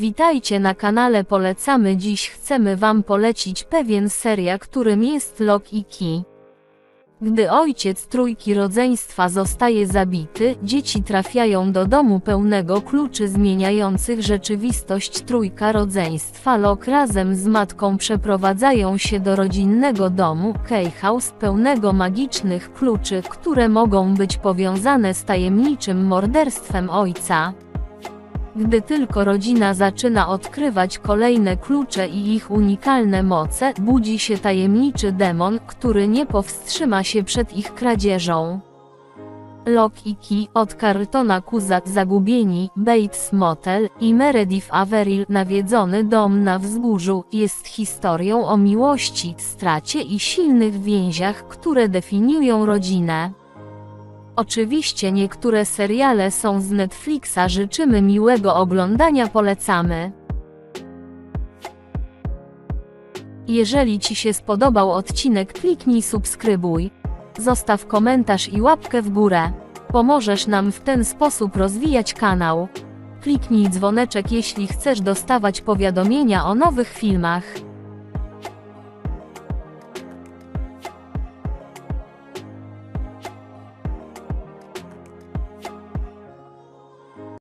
Witajcie na kanale Polecamy. Dziś chcemy Wam polecić pewien serial, którym jest Lock i Key. Gdy ojciec trójki rodzeństwa zostaje zabity, dzieci trafiają do domu pełnego kluczy zmieniających rzeczywistość trójka rodzeństwa Lok razem z matką przeprowadzają się do rodzinnego domu Key House pełnego magicznych kluczy, które mogą być powiązane z tajemniczym morderstwem ojca. Gdy tylko rodzina zaczyna odkrywać kolejne klucze i ich unikalne moce, budzi się tajemniczy demon, który nie powstrzyma się przed ich kradzieżą. Lock i od Carltona Kuzat Zagubieni, Bates Motel i Meredith Averill Nawiedzony dom na wzgórzu jest historią o miłości, stracie i silnych więziach, które definiują rodzinę. Oczywiście niektóre seriale są z Netflixa życzymy miłego oglądania polecamy. Jeżeli Ci się spodobał odcinek kliknij subskrybuj. Zostaw komentarz i łapkę w górę. Pomożesz nam w ten sposób rozwijać kanał. Kliknij dzwoneczek jeśli chcesz dostawać powiadomienia o nowych filmach.